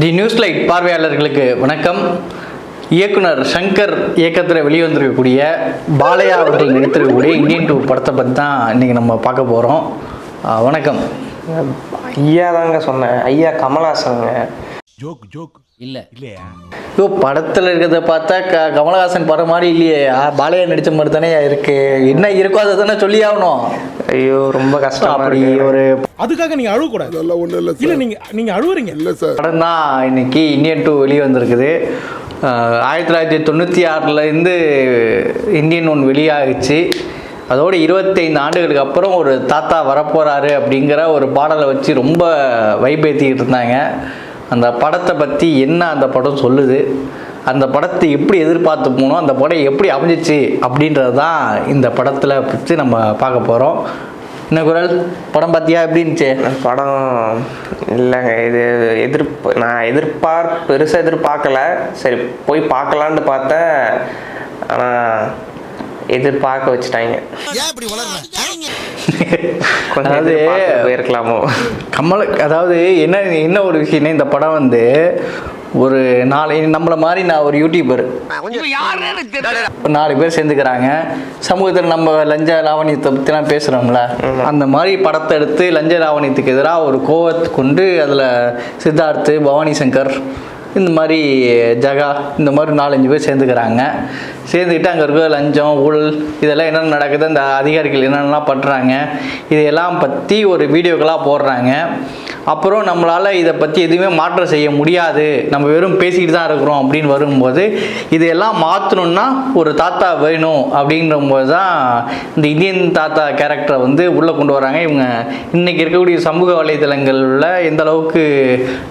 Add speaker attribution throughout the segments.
Speaker 1: தி news light பார்வையாளர்களுக்கு வணக்கம். இயக்குனர் சங்கர் இயக்கத்தில் வெளிவந்திருக்கக்கூடிய பாலையா அவர்கள் நடித்திருக்கக்கூடிய இந்தியன் டூ படத்தை பற்றி தான் இன்றைக்கி நம்ம பார்க்க போகிறோம் வணக்கம்.
Speaker 2: ஐயா தாங்க சொன்னேன். ஐயா கமலாசனுங்க
Speaker 3: ஜோக் ஜோக்.
Speaker 4: இல்ல.
Speaker 3: இல்லையா?
Speaker 1: ஐயோ படத்தில் இருக்கிறத பார்த்தா க கமலஹாசன் படம் மாதிரி இல்லையே. பாலையா நடித்த மாதிரி தானே இருக்கு. என்ன இருக்கோ அதை தானே சொல்லி ஆகணும்.
Speaker 2: ஐயோ ரொம்ப கஷ்டமா
Speaker 1: அப்படி ஒரு
Speaker 3: அதுக்காக நீங்க அழுவ கூடாது
Speaker 5: அதெல்லாம் ஒன்றும் இல்லை
Speaker 3: இல்ல
Speaker 5: சார்.
Speaker 3: நீங்க நீங்க அழுவுறீங்க.
Speaker 5: இல்லை சார்.
Speaker 1: படம் தான் இன்னைக்கு இந்தியன் டூ வெளியே வந்திருக்குது. ஆயிரத்தி தொள்ளாயிரத்தி தொண்ணூற்றி ஆறுலேருந்து இந்தியன் ஒன் வெளியாகிச்சு. அதோடு இருபத்தைந்து ஆண்டுகளுக்கு அப்புறம் ஒரு தாத்தா வரப்போகிறாரு அப்படிங்கிற ஒரு பாடலை வச்சு ரொம்ப வைப்பேற்றிக்கிட்டு இருந்தாங்க. அந்த படத்தை பற்றி என்ன அந்த படம் சொல்லுது? அந்த படத்தை எப்படி எதிர்பார்த்து போனோம் அந்த படம் எப்படி அமைஞ்சிச்சு அப்படின்றது தான் இந்த படத்தில் பற்றி நம்ம பார்க்க போகிறோம் என்ன குரல்? படம் பார்த்தியா எப்படி இருந்துச்சு?
Speaker 2: படம் இல்லைங்க இது எதிர்ப்பு நான் எதிர்பார் பெருசாக எதிர்பார்க்கல. சரி போய் பார்க்கலான்னு பார்த்தேன். ஆனால் எதிர்பார்க்க வச்சுட்டாங்க.
Speaker 1: அதாவது
Speaker 2: போயிருக்கலாமோ?
Speaker 1: கமல் அதாவது என்ன என்ன ஒரு விஷயம்னா இந்த படம் வந்து ஒரு நாலு நம்மளை மாதிரி நான் ஒரு யூடியூபர் நாலு பேர் சேர்ந்துக்கிறாங்க. சமூகத்தில் நம்ம லஞ்ச லாவணியத்தை பற்றிலாம் பேசுகிறோம்ல அந்த மாதிரி படத்தை எடுத்து லஞ்ச லாவணியத்துக்கு எதிராக ஒரு கோவத்தை கொண்டு அதில் சித்தார்த்து பவானி சங்கர் இந்த மாதிரி ஜகா இந்த மாதிரி நாலஞ்சு பேர் சேர்ந்துக்கிறாங்க. சேர்ந்துக்கிட்டு அங்கே இருக்க லஞ்சம் ஊழல் இதெல்லாம் என்னென்ன நடக்குது அந்த அதிகாரிகள் என்னென்னலாம் பண்ணுறாங்க இதையெல்லாம் பற்றி ஒரு வீடியோக்களாக போடுறாங்க. அப்புறம் நம்மளால் இதை பற்றி எதுவுமே மாற்றம் செய்ய முடியாது. நம்ம வெறும் பேசிக்கிட்டு தான் இருக்கிறோம் அப்படின்னு வரும்போது இதையெல்லாம் மாற்றணுன்னா ஒரு தாத்தா வேணும் அப்படின்றபோது தான் இந்த இந்தியன் தாத்தா கேரக்டரை வந்து உள்ளே கொண்டு வராங்க. இவங்க இன்றைக்கி இருக்கக்கூடிய சமூக வலைதளங்களில் எந்த அளவுக்கு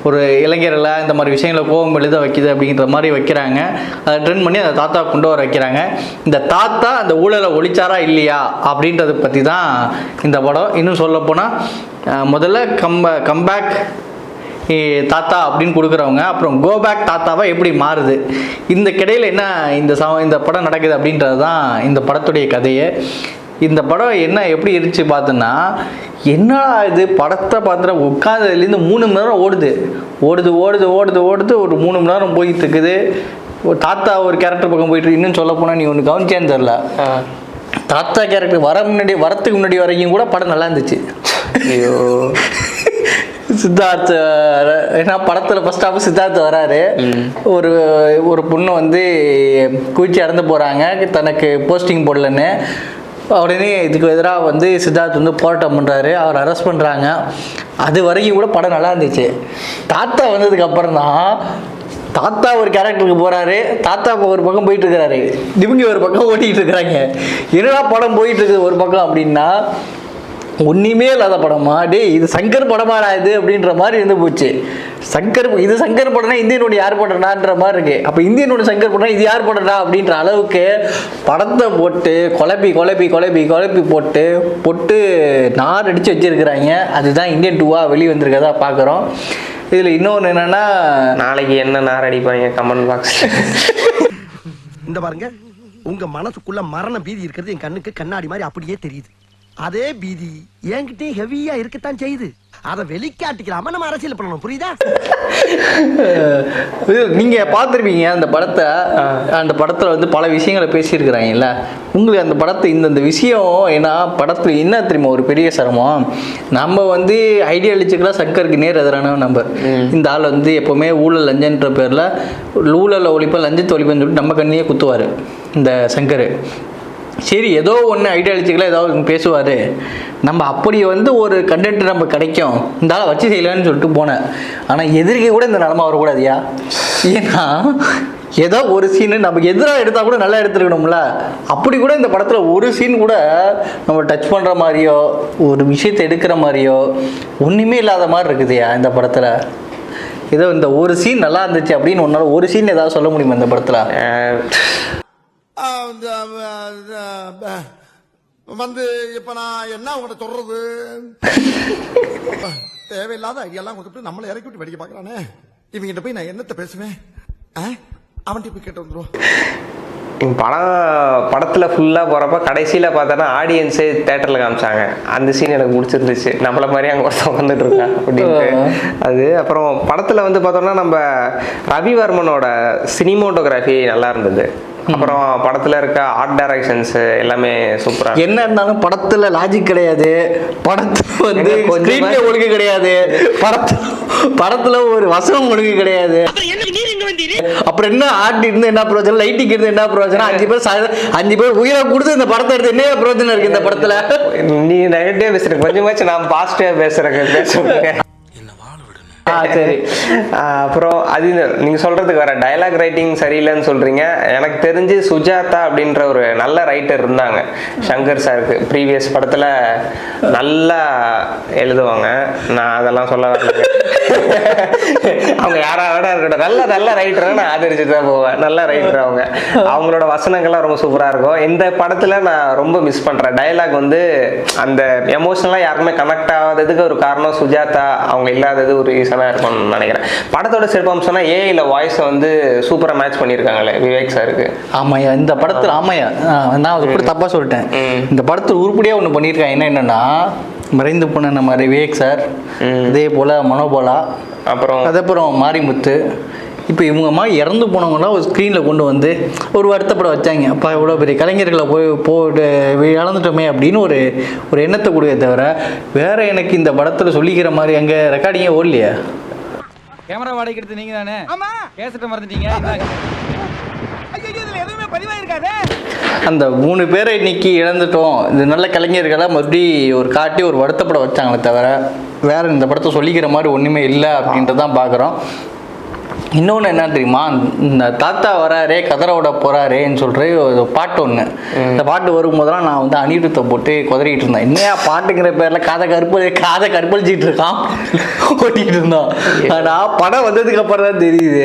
Speaker 1: ஒரு இளைஞர்களை இந்த மாதிரி விஷயங்களை கோபம் எழுத வைக்கிது அப்படிங்கிற மாதிரி வைக்கிறாங்க. அதை ட்ரெண்ட் பண்ணி அந்த தாத்தா கொண்டு வர வைக்கிறாங்க. இந்த தாத்தா அந்த ஊழலை ஒழிச்சாரா இல்லையா அப்படின்றத பற்றி தான் இந்த படம். இன்னும் சொல்லப்போனால் முதல்ல முதல்ல கம்ப கம்பேக் தாத்தா அப்படின்னு கொடுக்குறவங்க அப்புறம் கோபேக் தாத்தாவா எப்படி மாறுது? இந்த கிடையில என்ன இந்த ச இந்த படம் நடக்குது அப்படின்றது தான் இந்த படத்துடைய கதையே. இந்த படம் என்ன எப்படி இருந்துச்சு பார்த்தோன்னா என்னடா இது படத்தை பார்த்துட்டு உட்காந்ததுலேருந்து மூணு மணி நேரம் ஓடுது. ஓடுது ஓடுது ஓடுது ஓடுது ஒரு மூணு மணி நேரம் போயிட்டு இருக்குது ஒரு தாத்தா ஒரு கேரக்டர் பக்கம் போயிட்டு. இன்னும் சொல்ல போனால் நீ ஒன்று கவனிச்சேன்னு தெரில தாத்தா கேரக்டர் வர முன்னாடி வரத்துக்கு முன்னாடி வரைக்கும் கூட படம் நல்லா இருந்துச்சு.
Speaker 2: ஐயோ.
Speaker 1: சித்தார்த் ஏன்னா படத்தில் ஃபர்ஸ்ட் ஹாஃப் சித்தார்த் வராரு. ஒரு ஒரு பொண்ணு வந்து குதிச்சு இறந்து போகிறாங்க தனக்கு போஸ்டிங் போடலன்னு. உடனே இதுக்கு எதிராக வந்து சித்தார்த் வந்து போராட்டம் பண்ணுறாரு அவர் அரெஸ்ட் பண்ணுறாங்க அது வரைக்கும் கூட படம் நல்லா இருந்துச்சு. தாத்தா வந்ததுக்கு அப்புறம் தான் தாத்தா ஒரு கேரக்டருக்கு போறாரு. தாத்தா ஒரு பக்கம் போயிட்டு இருக்கிறாரு. இவங்க ஒரு பக்கம் ஓட்டிட்டு இருக்கிறாங்க. என்னடா படம் போயிட்டு இருக்குது ஒரு பக்கம் அப்படின்னா ஒன்றுமே இல்லாத படமா? டேய் இது சங்கர் படமாடா இது அப்படின்ற மாதிரி இருந்து போச்சு. சங்கர் இது சங்கர் படம்னா இந்தியன் ஒன்று யார் படம்னான்ற மாதிரி இருக்கு. அப்போ இந்தியன் ஒன்று சங்கர் படம் இது யார் படம்டா அப்படின்ற அளவுக்கு படத்தை போட்டு குழப்பி குழப்பி குழப்பி குழப்பி போட்டு போட்டு நார் அடிச்சு வச்சிருக்கிறாங்க. அதுதான் இந்தியன் டூவாக வெளியே வந்திருக்கதா பார்க்குறோம் இதில் இன்னொன்று என்னென்னா
Speaker 2: நாளைக்கு என்ன நார் அடிப்பாங்க கமெண்ட் பாக்ஸ்
Speaker 6: இந்த பாருங்க உங்க மனசுக்குள்ள மரண பீதி இருக்கிறது என் கண்ணுக்கு கண்ணாடி மாதிரி அப்படியே தெரியுது. அதே பீதி என்கிட்டயும் ஹெவியா இருக்கத்தான் செய்யுது. அதை வெளிக்காட்டிக்கலாம நம்ம அரசியல் பண்ணணும் புரியுதா?
Speaker 1: இது நீங்கள் பார்த்துருப்பீங்க அந்த படத்தை அந்த படத்தில் வந்து பல விஷயங்களை பேசியிருக்கிறாங்கல்ல. உங்களுக்கு அந்த படத்தை இந்தந்த விஷயம் ஏன்னா படத்தில் என்ன தெரியுமா ஒரு பெரிய சிரமம்? நம்ம வந்து ஐடியாலஜிக்கலாக சங்கருக்கு நேர் எதிரான நம்பர் இந்த ஆள் வந்து எப்போவுமே ஊழல் லஞ்சன்ற பேரில் ஊழலை ஒழிப்பேன் லஞ்சத்தை ஒழிப்பேன்னு சொல்லிட்டு நம்ம கண்ணையே குத்துவார் இந்த சங்கர். சரி ஏதோ ஒன்று ஐடியாலஜிக்கலாக ஏதாவது ஒன்று பேசுவார். நம்ம அப்படி வந்து ஒரு கண்டென்ட் நம்ம கிடைக்கும். இந்த ஆளை வச்சு செய்யலான்னு சொல்லிட்டு போனேன். ஆனால் எதிர்க்க கூட இந்த நிலமை வரக்கூடாதியா? ஏன்னா ஏதோ ஒரு சீனு நம்ம எதிராக எடுத்தால் கூட நல்லா எடுத்துருக்கணும்ல. அப்படி கூட இந்த படத்தில் ஒரு சீன் கூட நம்ம டச் பண்ணுற மாதிரியோ ஒரு விஷயத்தை எடுக்கிற மாதிரியோ ஒன்றுமே இல்லாத மாதிரி இருக்குதுயா இந்த படத்தில்? ஏதோ இந்த ஒரு சீன் நல்லா இருந்துச்சு அப்படின்னு ஒன்றால் ஒரு சீன் ஏதாவது சொல்ல முடியுமா இந்த படத்தில்?
Speaker 5: வந்து இப்ப நான் என்ன உங்கள்கிட்ட சொல்றது? தேவையில்லாத ஐடியாலாம் கொடுத்துட்டு நம்மளை இறக்கி விட்டு வெடிக்க பார்க்கறானே. இவங்கிட்ட போய் நான் என்னத்த பேசுவேன்? அவன்கிட்ட போய் கேட்டு வந்துடும்
Speaker 2: படம் படத்துல ஃபுல்லா போறப்ப கடைசியில பார்த்தோன்னா ஆடியன்ஸே தேட்டர்ல காமிச்சாங்க. அந்த சீன் எனக்கு பிடிச்சிருந்துச்சு. நம்மள மாதிரி அங்க ஒருத்தன் வந்துட்டு இருக்கான் அப்படின்ட்டு. அது அப்புறம் படத்துல வந்து பார்த்தோம்னா நம்ம ரவிவர்மனோட சினிமோட்டோகிராஃபி நல்லா இருந்தது. அப்புறம் படத்துல இருக்க ஆர்ட் டைரக்ஷன்ஸ் எல்லாமே சூப்பரா
Speaker 1: என்ன இருந்தாலும் படத்துல லாஜிக் கிடையாது. படத்துல வந்து ஸ்கிரீன்ல ஒழுங்கு கிடையாது. படத்துல படத்துல ஒரு வசனம் ஒழுங்கு கிடையாது. அப்புறம் என்ன ஆர்ட் இருந்து என்ன பிரயோஜனம்? லைட்டிங் இருந்து என்ன பிரயோஜனம்? அஞ்சு பேர் அஞ்சு பேர் உயிரை கொடுத்து இந்த படத்தை எடுத்து என்ன பிரயோஜனம் இருக்கு இந்த படத்துல?
Speaker 2: நீ நெகட்டிவா பேசுற. கொஞ்சமாச்சும் நான் பாசிட்டிவா பேசுறேன். பேசுறேன்.
Speaker 1: சரி.
Speaker 2: அப்புறம் அது நீங்கள் நீங்க சொல்றதுக்கு வர டயலாக் ரைட்டிங் சரியில்லைன்னு சொல்றீங்க. எனக்கு தெரிஞ்சு சுஜாதா அப்படின்ற ஒரு நல்ல ரைட்டர் இருந்தாங்க. சங்கர் சாருக்கு ப்ரீவியஸ் படத்துல நல்லா எழுதுவாங்க. நான் அதெல்லாம் சொல்ல வரல. அவங்க யாராவது இருக்கட்டும். நல்ல நல்ல ரைட்டரை நான் ஆதரிச்சுட்டு தான் போவேன். நல்ல ரைட்டர் அவங்க. அவங்களோட வசனங்கள்லாம் ரொம்ப சூப்பராக இருக்கும். இந்த படத்துல நான் ரொம்ப மிஸ் பண்றேன். டயலாக் வந்து அந்த எமோஷனலாக யாருக்குமே கனெக்ட் ஆகாததுக்கு ஒரு காரணம் சுஜாதா. அவங்க இல்லாதது ஒரு ரீசன் இருக்கும்னு நினைக்கிறேன். படத்தோட சிறப்பம்சம்னா ஏஐல வாய்ஸை வந்து சூப்பரா மேட்ச் பண்ணியிருக்காங்களே விவேக் சாருக்கு.
Speaker 1: ஆமாய்யா இந்த படத்துல ஆமாய்யா. ஆ, நான் அது கூட தப்பா சொல்லிட்டேன். இந்த படத்துல உருப்படியா ஒண்ணு பண்ணியிருக்காங்க. என்ன என்னன்னா மறைந்து போன நம்ம விவேக் சார். இதே போல மனோபாலா
Speaker 2: அப்புறம்
Speaker 1: அதுக்கப்புறம் மாரிமுத்து இப்போ இவங்க மாதிரி இறந்து போனவங்களாம் ஒரு ஸ்க்ரீனில் கொண்டு வந்து ஒரு வருத்தப்பட வச்சாங்க. அப்பா இவ்வளோ பெரிய கலைஞர்களை போய் போட்டு இழந்துட்டோமே அப்படின்னு ஒரு ஒரு எண்ணத்தை கொடுக்க தவிர வேற எனக்கு இந்த படத்தில் சொல்லிக்கிற மாதிரி அங்கே ரெக்கார்டிங்கே ஓடலையா.
Speaker 4: கேமரா வாடகைக்கு எடுத்து நீங்க தானே? ஆமா. கேசட்ட மறந்துட்டீங்க.
Speaker 1: அந்த மூணு பேரை இன்னைக்கு இழந்துட்டோம். இந்த நல்ல கலைஞர்களை மறுபடி ஒரு காட்டி ஒரு வருத்தப்பட வச்சாங்களே தவிர வேற இந்த படத்தை சொல்லிக்கிற மாதிரி ஒன்றுமே இல்லை அப்படின்றதான் பார்க்குறோம் இன்னொன்று என்ன தெரியுமா? இந்த தாத்தா வராரே கதரோட போறாரேன்னு சொல்ற ஒரு பாட்டு ஒன்று இந்த பாட்டு வரும்போதெல்லாம் நான் வந்து அனிருத்தை போட்டு குதறிட்டு இருந்தேன். என்னையா பாட்டுங்கிற பேர்ல காதை கருப்பு காதை கற்பழிச்சிட்டு இருக்கான்? ஓட்டிக்கிட்டு இருந்தோம் ஆனா படம் வந்ததுக்கு அப்புறம் தான் தெரியுது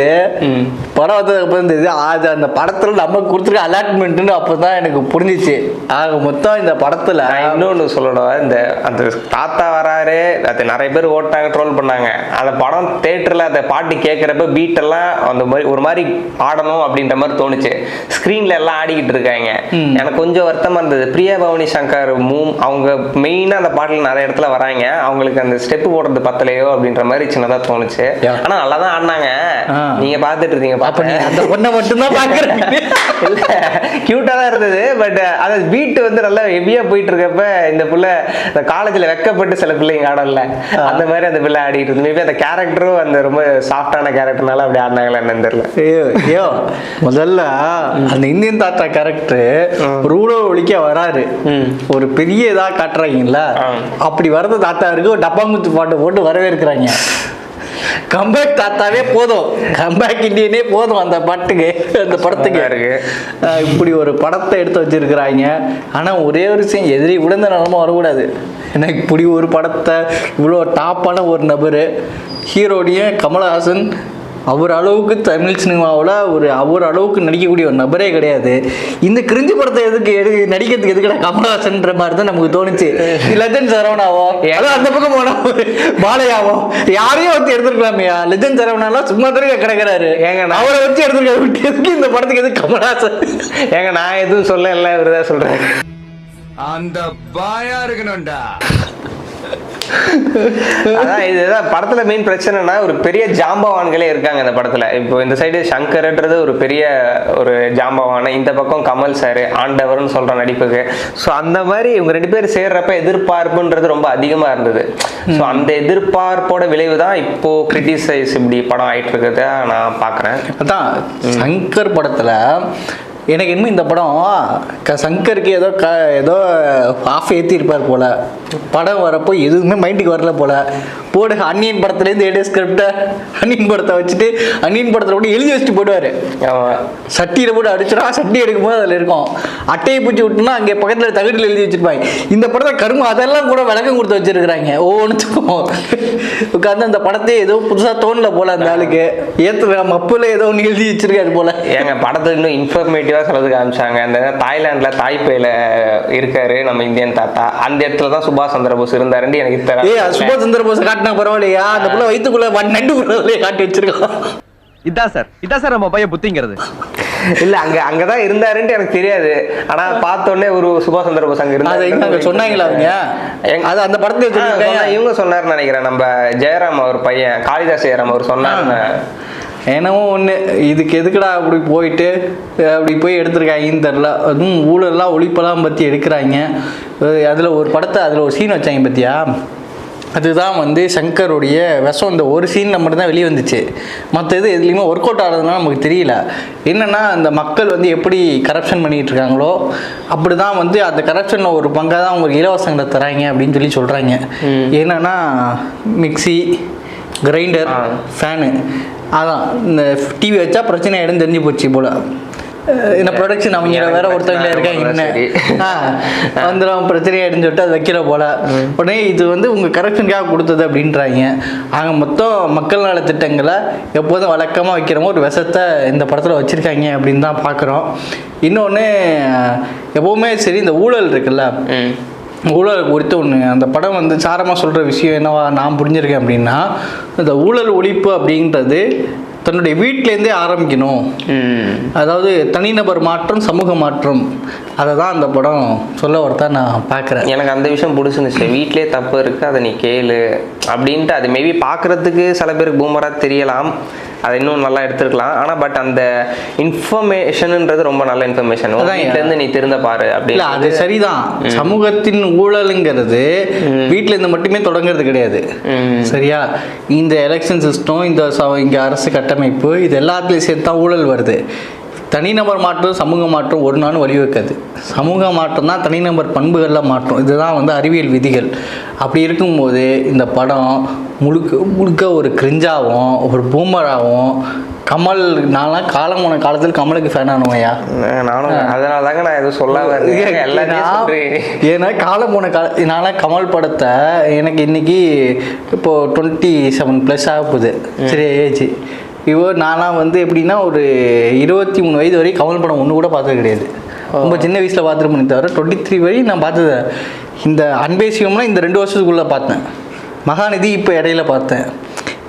Speaker 1: படம் வந்ததுக்கு அப்புறம் தெரியுது. அது அந்த படத்துல நமக்கு கொடுத்துருக்க அலாட்மெண்ட்னு அப்போ தான் எனக்கு புரிஞ்சிச்சு. ஆக மொத்தம் இந்த படத்துல
Speaker 2: இன்னொன்று சொல்லணும் இந்த அந்த தாத்தா வராரு அது நிறைய பேர் ஓட்டாங்க ட்ரோல் பண்ணாங்க. அந்த படம் தேட்டரில் அந்த பாட்டு கேட்குறப்ப பீட் எல்லாம் அந்த மாதிரி ஒரு மாதிரி ஆடணும் அப்படின்ற மாதிரி தோணுச்சு. ஸ்க்ரீனில் எல்லாம் ஆடிக்கிட்டு இருக்காங்க. எனக்கு கொஞ்சம் வருத்தமாக இருந்தது. பிரியா பவானி சங்கர் மூம் அவங்க மெயினாக அந்த பாட்டில் நிறைய இடத்துல வராங்க. அவங்களுக்கு அந்த ஸ்டெப் போடுறது பத்தலையோ அப்படின்ற மாதிரி சின்னதாக தோணுச்சு. ஆனால் நல்லா தான் ஆடினாங்க.
Speaker 1: ஆ.
Speaker 2: நீங்கள் பார்த்துட்டு இருந்தீங்க பார்த்தேன்
Speaker 1: அந்த பொண்ணை மட்டும்தான் பாக்குறேன்
Speaker 2: இல்ல கியூட்டா தான் இருந்தது. பட் அது பீட் வந்து நல்லா ஹெவியா போயிட்டு இருக்கப்ப இந்த புள்ள இந்த காலேஜ்ல வெக்கப்பட்டு சில பிள்ளைங்க ஆடல அந்த மாதிரி அந்த பிள்ளை ஆடிட்டு இருந்து மேபி அந்த கேரக்டரும் அந்த ரொம்ப சாஃப்டான கேரக்டர்னால அப்படி ஆடினாங்களா என்னன்னு தெரியல.
Speaker 1: ஐயோ முதல்ல அந்த இந்தியன் தாத்தா கேரக்டர் ரூலோ ஒழிக்க வராரு. ஒரு பெரிய இதா காட்டுறாங்கல்ல. அப்படி வரத தாத்தாருக்கு ஒரு டப்பாங்குத்து பாட்டு போட்டு வரவேற்கிறாங்க. கம்பேக் தாத்தாவே போதும். கம்பேக் இந்தியனே போதும் அந்த பாட்டுக்கு அந்த படத்துக்கு.
Speaker 2: இருக்கு.
Speaker 1: இப்படி ஒரு படத்தை எடுத்து வச்சிருக்கிறாங்க. ஆனா ஒரே ஒரு விஷயம் எதிரி கூட இந்த நிலமை வரக்கூடாது. ஏன்னா இப்படி ஒரு படத்தை இவ்வளோ டாப்பான ஒரு நபர் ஹீரோடைய கமலஹாசன் அவர் அளவுக்கு தமிழ் சினிமாவில் ஒரு அவர் அளவுக்கு நடிக்கக்கூடிய ஒரு நபரே கிடையாது. இந்த கிரிஞ்சு படத்தை எதுக்கு எடு நடிக்கிறதுக்கு எதுக்குடா கமலஹாசன்ற மாதிரி தான் நமக்கு தோணுச்சு. லெஜண்ட் சரவணாவோ? அதான் அந்த பக்கம் போனா பாலையாவோ யாரையும் வந்து எடுத்துருக்கலாமையா லெஜண்ட் சரவணாலாம் சும்மா தடவை கிடக்குறாரு.
Speaker 2: ஏங்க, நான்-
Speaker 1: அவரை வச்சு எடுத்துருக்காரு எதுக்கு? இந்த படத்துக்கு எதுக்கு கமலஹாசன்?
Speaker 2: ஏங்க நான் எதுவும் சொல்ல இல்லை இவருதான் சொல்றேன்
Speaker 7: அந்த பாயா இருக்கணும்டா.
Speaker 2: அதான் இதுதான் படத்துல மெயின் பிரச்சனைனா ஒரு பெரிய ஜாம்பவான்களே இருக்காங்க இந்த படத்துல. இப்போ இந்த சைடு சங்கர்ன்றது ஒரு பெரிய ஒரு ஜாம்பவான். இந்த பக்கம் கமல் சார் ஆண்டவர்னு சொல்ற நடிப்புக்கு. ஸோ அந்த மாதிரி இவங்க ரெண்டு பேர் சேர்றப்ப எதிர்பார்ப்புன்றது ரொம்ப அதிகமா இருந்தது. ஸோ அந்த எதிர்பார்ப்போட விளைவு தான் இப்போ கிரிட்டிசைஸ் இப்படி படம் ஆயிட்டு இருக்கிறத நான் பாக்குறேன்.
Speaker 1: அதான் சங்கர் படத்துல எனக்கு இன்னும் இந்த படம் க- சங்கருக்கு ஏதோ க ஏதோ ஆஃப் ஏற்றிருப்பார் போல. படம் வரப்போ எதுவுமே மைண்டுக்கு வரல போல. போடு அன்னியன் படத்துலேருந்து எடு ஸ்கிரிப்டை அன்னியன் படத்தை வச்சுட்டு அன்னியன் படத்தில் கூட எழுதி வச்சுட்டு போடுவார். சட்டியில் போட்டு அடிச்சிடா சட்டி எடுக்கும்போது அதில் இருக்கும். அட்டையை பிடிச்சி விட்டுனா அங்கே பக்கத்தில் தகட்டில் எழுதி வச்சிருப்பாங்க. இந்த படத்தை கரும்பு அதெல்லாம் கூட விளக்கம் கொடுத்து வச்சிருக்கிறாங்க. ஒவ்வொன்றுத்துக்கும் உட்காந்து அந்த படத்தையே ஏதோ புதுசாக தோணல போல அந்த ஆளுக்கு. ஏற்று மப்பில் ஏதோ ஒன்று எழுதி வச்சிருக்காரு போல.
Speaker 2: ஏங்க படத்துல இன்னும் இன்ஃபர்மேட்டிவா சொல்றது காமிச்சாங்க அந்த தாய்லாந்துல தாய்பேல இருக்காரு நம்ம இந்தியன் தாத்தா. அந்த இடத்துல தான் சுபாஷ் சந்திர போஸ் இருந்தாருன்னு எனக்கு தெரியல
Speaker 1: சுபாஷ் சந்திர போஸ் காட்டினா பரவாயில்லையா? அந்த புள்ள வயிற்றுக்குள்ள நண்டு காட்டி வச்சிருக்கான்.
Speaker 7: இதான் சார். இதான் சார் நம்ம பையன் புத்திங்கிறது.
Speaker 2: இல்ல அங்க அங்கதான் இருந்தாருன்ட்டு எனக்கு தெரியாது. ஆனா பார்த்த உடனே ஒரு சுபாஷ் சந்திர போஸ் அங்க
Speaker 1: அங்க சொன்னாங்களா அவங்க? அது அந்த
Speaker 2: சொன்னா- இவங்க சொன்னாருன்னு நினைக்கிறேன். நம்ம ஜெயராம் அவர் பையன் காளிதாஸ் ஜெயராம் அவர் சொன்னாருன்னு.
Speaker 1: என்னவோ ஒன்று இதுக்கு எதுக்குடா அப்படி போயிட்டு? அப்படி போய் எடுத்திருக்காங்கன்னு தெரில அதுவும் ஊழல்லாம் ஒழிப்பெல்லாம் பற்றி எடுக்கிறாங்க. அதில் ஒரு படத்தை அதில் ஒரு சீன் வச்சாங்க பார்த்தியா அதுதான் வந்து சங்கருடைய விஷம். இந்த ஒரு சீனில் மட்டும்தான் வெளியே வந்துச்சு. மற்ற இது எதுலேயுமே ஒர்க் அவுட் ஆகிறதுனால நமக்கு தெரியல. என்னென்னா அந்த மக்கள் வந்து எப்படி கரப்ஷன் பண்ணிகிட்டு இருக்காங்களோ அப்படி தான் வந்து அந்த கரப்ஷனில் ஒரு பங்காக தான் அவங்க இலவசங்களை தராங்க அப்படின்னு சொல்லி சொல்கிறாங்க என்னென்னா மிக்ஸி கிரைண்டர். ஃபேனு. அதான் இந்த டிவி வச்சா பிரச்சனை ஆகிடும் தெரிஞ்சு போச்சு போல். என்ன ப்ரொடக்ஷன் அவங்க வேற ஒருத்தவங்களே இருக்காங்க என்ன வந்துடும் பிரச்சனை ஆயிடுன்னு சொல்லிட்டு அது வைக்கிற போல. உடனே இது வந்து உங்கள் கரெக்ஷனுக்காக கொடுத்தது அப்படின்றாங்க. ஆக மொத்தம் மக்கள் நல திட்டங்களை எப்போதும் வழக்கமாக வைக்கிறோமோ ஒரு விஷத்தை இந்த படத்தில் வச்சுருக்காங்க அப்படின்னு தான் பார்க்குறோம் இன்னொன்று எப்போவுமே சரி இந்த ஊழல் இருக்குல்ல. ஊழல் குறித்து ஒன்று அந்த படம் வந்து சாரமாக சொல்கிற விஷயம் என்னவா நான் புரிஞ்சிருக்கேன் அப்படின்னா இந்த ஊழல் ஒழிப்பு அப்படின்றது தன்னுடைய வீட்டிலேருந்தே ஆரம்பிக்கணும். அதாவது தனிநபர் மாற்றம் சமூக மாற்றம். அதை தான் அந்த படம். சொல்ல வரதா நான் பார்க்குறேன்.
Speaker 2: எனக்கு அந்த விஷயம் பிடிச்சிருந்துச்சு. வீட்லயே தப்பு இருக்கு அதை நீ கேளு. அப்படின்ட்டு அது மேபி பார்க்கறதுக்கு சில பேருக்கு பூமரா தெரியலாம். அதை இன்னும் நல்லா எடுத்துருக்கலாம். ஆனா பட் அந்த இன்ஃபர்மேஷன்ன்றது ரொம்ப நல்ல இன்ஃபர்மேஷன் இருந்து நீ திருந்த பாரு
Speaker 1: இல்லை அது
Speaker 2: அப்படின்னு
Speaker 1: சரிதான். சமூகத்தின் ஊழலுங்கிறது வீட்டில் இருந்து மட்டுமே தொடங்குறது கிடையாது. சரியா? இந்த எலெக்ஷன் சிஸ்டம் இந்த இங்க அரசு கட்டமைப்பு இது எல்லாத்துலேயும் சேர்த்து தான் ஊழல் வருது. தனிநபர் மாற்றம் சமூக மாற்றம் ஒரு நாளும் வழிவகுக்காது. சமூக மாற்றம் தான் தனிநபர் பண்புகளில் மாற்றம். இதுதான் வந்து அறிவியல் விதிகள். அப்படி இருக்கும்போது இந்த படம் முழுக்க முழுக்க ஒரு கிரிஞ்சாவும் ஒரு பூமராகவும் கமல் நான்லாம் காலம் போன காலத்தில் கமலுக்கு ஃபேன் ஆனவையா
Speaker 2: நானும் அதனால தாங்க நான் எதுவும் சொல்றேன்.
Speaker 1: ஏன்னா காலம் போன கால நான்லாம் கமல் படத்தை எனக்கு இன்னைக்கு இப்போ டுவெண்ட்டி செவன் ப்ளஸ் ஆக போகுது. சரி ஏஜ். இப்போ நான்லாம் வந்து எப்படின்னா ஒரு இருபத்தி மூணு வயது வரைக்கும் கமல் படம் ஒன்று கூட பார்த்தது கிடையாது. ரொம்ப சின்ன வயசில் பார்த்துருப்பேனே தவிர டுவெண்ட்டி த்ரீ வரையும் நான் பார்த்தது இந்த அன்பே சிவம்லாம் இந்த ரெண்டு வருஷத்துக்குள்ளே பார்த்தேன். மகாநிதி இப்போ இடையில பார்த்தேன்.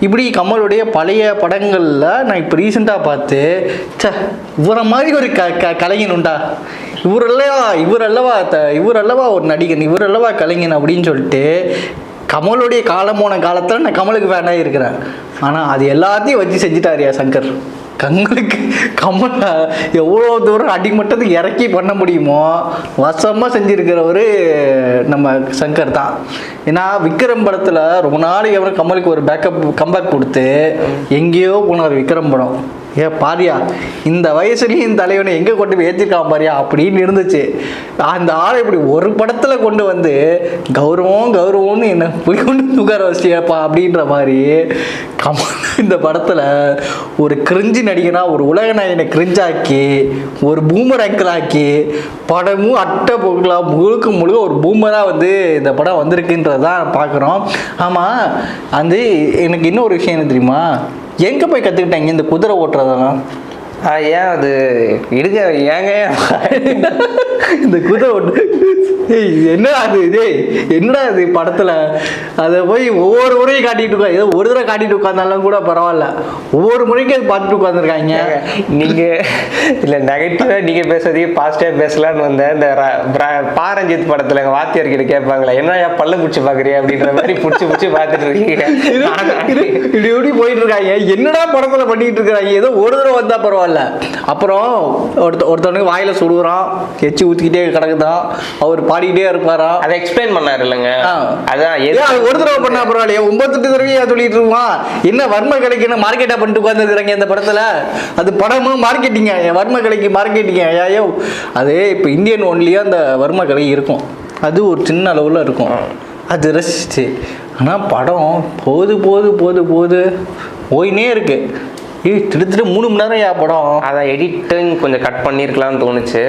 Speaker 1: இப்படி கமலுடைய பழைய படங்களில் நான் இப்போ ரீசெண்டாக பார்த்து ச்சே இவரை மாதிரி ஒரு க க கலைஞன் உண்டா? இவர் அல்லவா இவர் அல்லவா த இவர் அல்லவா ஒரு நடிகன் இவர் அல்லவா கலைஞன் அப்படின்னு சொல்லிட்டு கமலுடைய காலம் போன காலத்தில் நான் கமலுக்கு ஃபேனாக இருக்கிறேன். ஆனால் அது எல்லாத்தையும் வச்சு செஞ்சுட்டாரியா சங்கர். கங்களுக்கு கமல் எவ்வளோ தூரம் அடிமட்டது இறக்கி பண்ண முடியுமோ வசமாக செஞ்சுருக்கிறவர் நம்ம சங்கர் தான். ஏன்னா விக்ரம் படத்தில் ரொம்ப நாளைக்கு அப்புறம் கமலுக்கு ஒரு பேக்கப் கம்பேக் கொடுத்து எங்கேயோ போனார் விக்ரம் படம். ஏ பாரியா இந்த வயசுலேயும் இந்த தலைவனை எங்கே கொண்டு போய் ஏற்றிருக்கான் பாரியா? அப்படின்னு இருந்துச்சு. அந்த ஆளை இப்படி ஒரு படத்தில் கொண்டு வந்து கௌரவம் கௌரவம்னு என்ன போய் கொண்டு உட்கார வச்சியப்பா அப்படின்ற மாதிரி கமல் இந்த படத்தில் ஒரு கிரிஞ்சு நடிகனா ஒரு உலக நாயனை கிரிஞ்சாக்கி ஒரு பூமர் ஆக்கி படமும் அட்டை பொருளா முழுக்க முழுக்க ஒரு பூமராக வந்து இந்த படம் வந்திருக்குன்றதான் பார்க்குறோம். ஆமாம் அது எனக்கு இன்னொரு விஷயம் என்ன தெரியுமா? எங்கே போய் கற்றுக்கிட்டாங்க இந்த குதிரை ஓட்டுறதெல்லாம்?
Speaker 2: ஏன் அது? இடுக ஏங்க
Speaker 1: இந்த குதிரை ஏய் என்னடா அது? டேய் என்னடா இது படத்தில்? அதை போய் ஒவ்வொரு முறையும் காட்டிட்டு உட்கா ஏதோ ஒரு தடவை காட்டிட்டு உட்காந்தாலும் கூட பரவாயில்ல. ஒவ்வொரு முறைக்கும் அது பார்த்துட்டு உட்காந்துருக்காங்க
Speaker 2: நீங்க இல்ல நெகட்டிவா நீங்க பேசுறதையும் பாசிட்டிவா பேசலாம்னு வந்தேன். இந்த பாரஞ்சித் படத்துல எங்க வாத்தியார் கிட்ட கேட்பாங்களே என்ன பல்ல புடிச்சு பாக்குறியா? அப்படின்ற மாதிரி புடிச்சு புடிச்சு பாத்துட்டு இருக்கீங்க.
Speaker 1: இது- இது- இப்படி இப்படி போயிட்டு இருக்காங்க. என்னடா படத்துல பண்ணிட்டு இருக்காங்க ஏதோ ஒரு தடவை வந்தா பரவாயில்ல. அப்புறம் ஒருத்த ஒருத்தவனுக்கு வாயில சுடுறான். எச்சி ஊத்திக்கிட்டே கிடக்குதான். அவர் பாடிக்கிட்டே இருப்பாராம்
Speaker 2: அதை எக்ஸ்பிளைன் பண்ணாரு இல்லைங்க. அதான்
Speaker 1: அது ஒரு தடவை பண்ணா பரவாயில்லையா? ஒன்பத்தெட்டு தடவையா சொல்லிட்டு இருப்பான் என்ன வர்ம கலைக்கு என்ன மார்க்கெட்டா பண்ணிட்டு உட்காந்துருக்காங்க இந்த படத்துல? அது படமும் மார்க்கெட்டிங்க வர்ம கலைக்கு மார்க்கெட்டிங்க ஐயோ அது இப்போ இந்தியன் ஒன்லியா அந்த வர்ம கலை இருக்கும். அது ஒரு சின்ன அளவில் இருக்கும். அது ரசிச்சு. ஆனால் படம் போது போது போது போது போயினே இருக்கு. ஏய் திடுத்திட்டு மூணு மணி நேரம் யா படம்.
Speaker 2: அதான் எடிட்டிங் கொஞ்சம் கட் பண்ணிருக்கலாம்னு தோணுச்சு.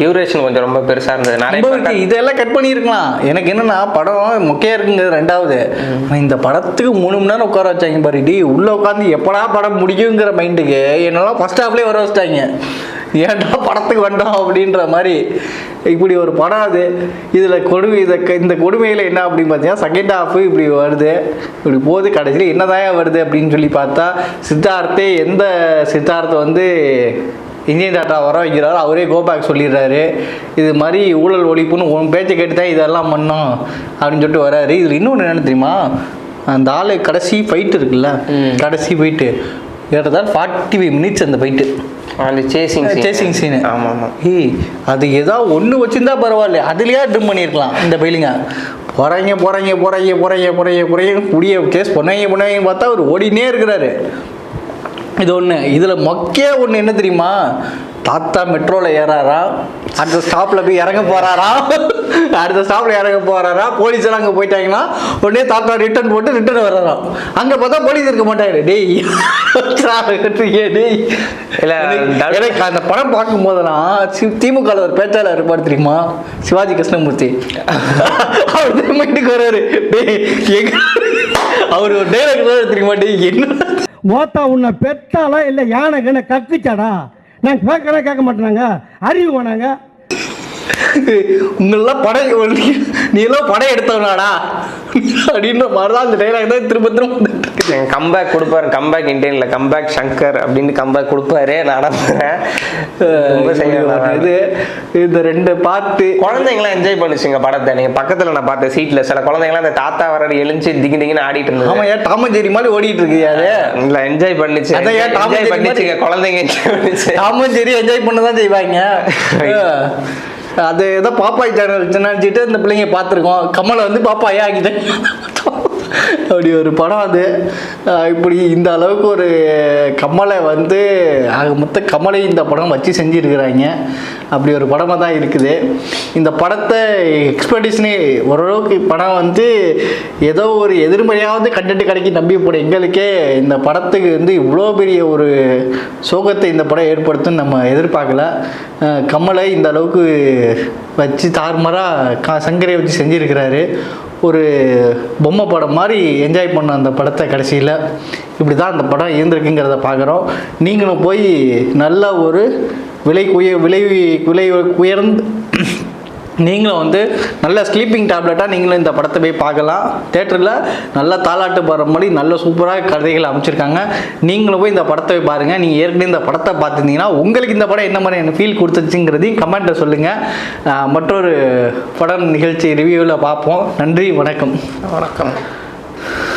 Speaker 2: டியூரேஷன் கொஞ்சம் ரொம்ப பெருசா இருந்தது. நிறைய.
Speaker 1: இதெல்லாம் கட் பண்ணியிருக்கலாம். எனக்கு என்னன்னா படம் மொக்கையா இருக்குங்கிறது ரெண்டாவது. இந்த படத்துக்கு மூணு மணி நேரம் உட்கார வச்சாங்க பாரு. டி உள்ள உட்காந்து எப்படா படம் முடியுங்கிற மைண்டுக்கு என்னெல்லாம் ஃபர்ஸ்ட் ஹாஃப்லேயே வர வச்சிட்டாங்க. ஏன்டா படத்துக்கு வந்தோம் அப்படின்ற மாதிரி இப்படி ஒரு படம் அது. இதில் கொடுமை இதை இந்த கொடுமையில் என்ன அப்படின்னு பார்த்தீங்கன்னா செகண்ட் ஹாஃப் இப்படி வருது. இப்படி போகுது. கடைசியில் என்னதான் வருது அப்படின்னு சொல்லி பார்த்தா சித்தார்த்தே எந்த சித்தார்த்தை வந்து இந்தியன் டாட்டா வர வைக்கிறாரு அவரே கோபேக் சொல்லிடுறாரு. இது மாதிரி ஊழல் ஒழிப்புன்னு உன் பேச்சை கேட்டு தான் இதெல்லாம் பண்ணோம் அப்படின்னு சொல்லிட்டு வராரு. இதில் இன்னொன்று என்ன தெரியுமா? அந்த ஆளு கடைசி ஃபைட் இருக்குல்ல? கடைசி ஃபைட்டு ஏறதால் ஃபார்ட்டி ஃபைவ் மினிட்ஸ் அந்த ஃபைட்டு
Speaker 2: அந்த சேசிங்
Speaker 1: சேசிங் சீனு
Speaker 2: ஆமா ஆமா.
Speaker 1: ஏய் அது ஏதாவது ஒன்று வச்சிருந்தா பரவாயில்ல அதுலயே ட்ரிம் பண்ணியிருக்கலாம் இந்த பயிலுங்க போகிறாங்க போகிறாங்க போகிறாங்க போகிறாங்க போகிறாங்க போகிறாங்க குடிய கேஸ் பண்ணுவாங்க பண்ணுவாங்க பார்த்தா அவர் ஓடினே இருக்கிறாரு. இது ஒன்று இதில் மொக்கையே ஒன்று என்ன தெரியுமா? தாத்தா மெட்ரோவில் ஏறாரா? அடுத்த ஸ்டாப்பில் போய் இறங்க போகிறாரா அடுத்த ஸ்டாப்பில் இறங்க போகிறாரா போலீஸ் எல்லாம் அங்கே போயிட்டாங்கன்னா உடனே தாத்தா ரிட்டர்ன் போட்டு ரிட்டர்ன் வர்றாராம். அங்கே பார்த்தா போலீஸ் இருக்க மாட்டாரு. டேய் டேய்.
Speaker 2: இல்ல,
Speaker 1: எனக்கு- அந்த படம் பார்க்கும் போதெல்லாம் திமுகவில் ஒரு பேச்சாளர் இருப்பார் தெரியுமா? சிவாஜி கிருஷ்ணமூர்த்தி. அவர் திரும்பிட்டுக்கு வர்றாரு. டேய் எங்க அவர் ஒரு டைலாக் தெரியுமா? டேய் என்ன
Speaker 8: மோத்தா உன்னை பெத்தாலா இல்லை யானை கண்ண கக்குச்சாடா? நான் கேட்கறேன் கேட்க மாட்டேனாங்க. அறிவு வேணாங்க.
Speaker 1: உங்களெல்லாம் படம் நீ எல்லாம் படம் எடுத்தவனாடா அப்படின்ற மாதிரி தான் அந்த டைலாக் தான் திரும்ப திரும்ப வந்துட்டு
Speaker 2: கம்பேக் கொடுப்பாரு. கம்பேக் இந்தியன்ல கம்பேக் சங்கர் அப்படின்னு கம்பேக் கொடுப்பாரு. நான் நம்புறேன். ரொம்ப
Speaker 1: இது இந்த ரெண்டு பார்த்து
Speaker 2: குழந்தைங்களாம் என்ஜாய் பண்ணுச்சுங்க படத்தை. நீங்க பக்கத்துல நான் பார்த்தேன் சீட்ல சில குழந்தைங்களாம் அந்த தாத்தா வர எழுந்து திங்கி திங்கின்னு ஆடிட்டு
Speaker 1: ஆமா
Speaker 2: இருந்தது
Speaker 1: ஏன் டாமன் ஜெரி மாதிரி ஓடிட்டு இருக்கு அது?
Speaker 2: இல்ல என்ஜாய் பண்ணுச்சு.
Speaker 1: அதான் ஏன் Jerry
Speaker 2: பண்ணுச்சுங்க. குழந்தைங்க என்ஜாய் பண்ணுச்சு.
Speaker 1: டாமன் ஜெரி என்ஜாய் பண்ண தான் செய்வாங்க. அது ஏதோ பாப்பாய் சேனல் நினச்சிட்டு இந்த பிள்ளைங்க பார்த்துருக்கோம். கமலை வந்து பாப்பாயா ஆகிட்டேன் அப்படி ஒரு படம் அது. இப்படி இந்த அளவுக்கு ஒரு கமலை வந்து ஆக மொத்த கமலை இந்த படம் வச்சு செஞ்சுருக்கிறாங்க. அப்படி ஒரு படமாக தான் இருக்குது. இந்த படத்தை எக்ஸ்பெக்டேஷனே ஓரளவுக்கு படம் வந்து ஏதோ ஒரு எதிர்மறையாவது கண்டென்ட் கிடைக்கி நம்பி போட எங்களுக்கே இந்த படத்துக்கு வந்து இவ்வளோ பெரிய ஒரு சோகத்தை இந்த படம் ஏற்படுத்தும்னு நம்ம எதிர்பார்க்கல. கமலை இந்த அளவுக்கு வச்சு தார்மராக கா சங்கரை வச்சு செஞ்சுருக்கிறாரு. ஒரு பொம்மை படம் மாதிரி என்ஜாய் பண்ண அந்த படத்தை கடைசியில். இப்படி தான் அந்த படம் இருந்திருக்குங்கிறத பார்க்குறோம் நீங்களும் போய் நல்ல ஒரு விலை உய விலை விலை உயர்ந்து நீங்களும் வந்து நல்ல ஸ்லீப்பிங் டேப்லெட்டாக நீங்களும் இந்த படத்தை போய் பார்க்கலாம். தேட்டரில் நல்ல தாளாட்டு பாடுற மாதிரி நல்ல சூப்பராக கதைகள் அமைச்சிருக்காங்க. நீங்களும் போய் இந்த படத்தை போய் பாருங்கள் நீங்கள் ஏற்கனவே இந்த படத்தை பார்த்துருந்தீங்கன்னா உங்களுக்கு இந்த படம் என்ன மாதிரியான ஃபீல் கொடுத்துச்சுங்கிறதையும் கமெண்ட்டில் சொல்லுங்கள் மற்றொரு படம் நிகழ்ச்சி ரிவ்யூவில் பார்ப்போம். நன்றி வணக்கம்.
Speaker 2: வணக்கம்.